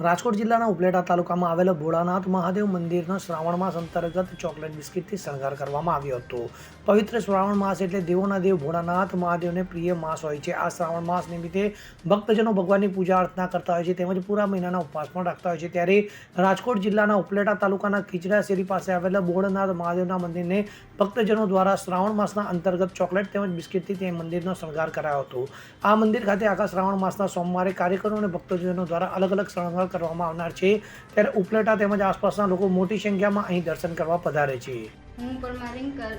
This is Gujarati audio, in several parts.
રાજકોટ જિલ્લાના ઉપલેટા તાલુકામાં આવેલા ભોળાનાથ મહાદેવ મંદિરનો શ્રાવણ માસ અંતર્ગત ચોકલેટ બિસ્કિટથી શણગાર કરવામાં આવ્યો હતો. પવિત્ર શ્રાવણ માસ એટલે દેવોના દેવ ભોળાનાથ મહાદેવને પ્રિય માસ હોય છે. આ શ્રાવણ માસ નિમિત્તે ભક્તજનો ભગવાનની પૂજા અર્ચના કરતા હોય છે તેમજ પૂરા મહિનાના ઉપવાસ પણ રાખતા હોય છે. ત્યારે રાજકોટ જિલ્લાના ઉપલેટા તાલુકાના ખીચડા શેરી પાસે આવેલા ભોળાનાથ મહાદેવના મંદિરને ભક્તજનો દ્વારા શ્રાવણ માસના અંતર્ગત ચોકલેટ તેમજ બિસ્કિટથી તે મંદિરનો શણગાર કરાયો હતો. આ મંદિર ખાતે આખા શ્રાવણ માસના સોમવારે કાર્યકરો અને ભક્તજનો દ્વારા અલગ અલગ શણગાર કરવામાં આવનાર છે. ત્યારે ઉપલેટા તેમજ આસપાસના લોકો મોટી સંખ્યામાં અહીં દર્શન કરવા પધારે છે. હું પરમા રિંકલ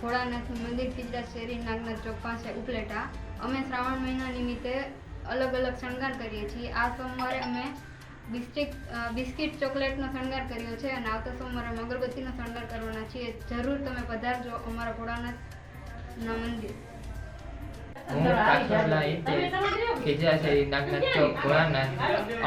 ભોળાનાથ મંદિર ખીજડા શેરી, નાગનાથ ચોક પાસે ઉપલેટા. અમે શ્રાવણ મહિના નિમિત્તે અલગ અલગ શણગાર કરીએ છીએ. આ સોમવારે અમે બિસ્કિટ બિસ્કિટ ચોકલેટનો શણગાર કર્યો છે અને આવતા સોમવારે અમે અગરબત્તીનો શણગાર કરવાના છીએ. જરૂર તમે પધારજો અમારા ભોળાનાથના મંદિર. હું કાઠિયાવાડના ઇતિહાસ ખીજા શેરી નાગનાથ ચોક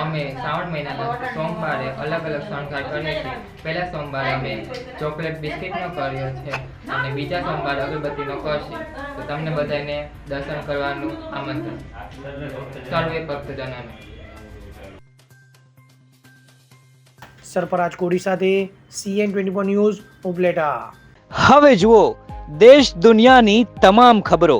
અમે શ્રાવણ મહિનાના સોમવારે અલગ અલગ શણગાર કરીએ છીએ. પહેલા સોમવારે અમે ચોકલેટ બિસ્કિટનો કર્યો છે અને બીજા સોમવારે અગરબત્તીનો કરશે. તો તમને બધાને દર્શન કરવાનું આમંત્રણ. સર્વે ભક્તજનોને. સરપરાજ કોડી સાથે સીએન ટ્વેન્ટી ન્યૂઝ ઉપલેટા. હવે જુઓ દેશ દુનિયાની તમામ ખબરો.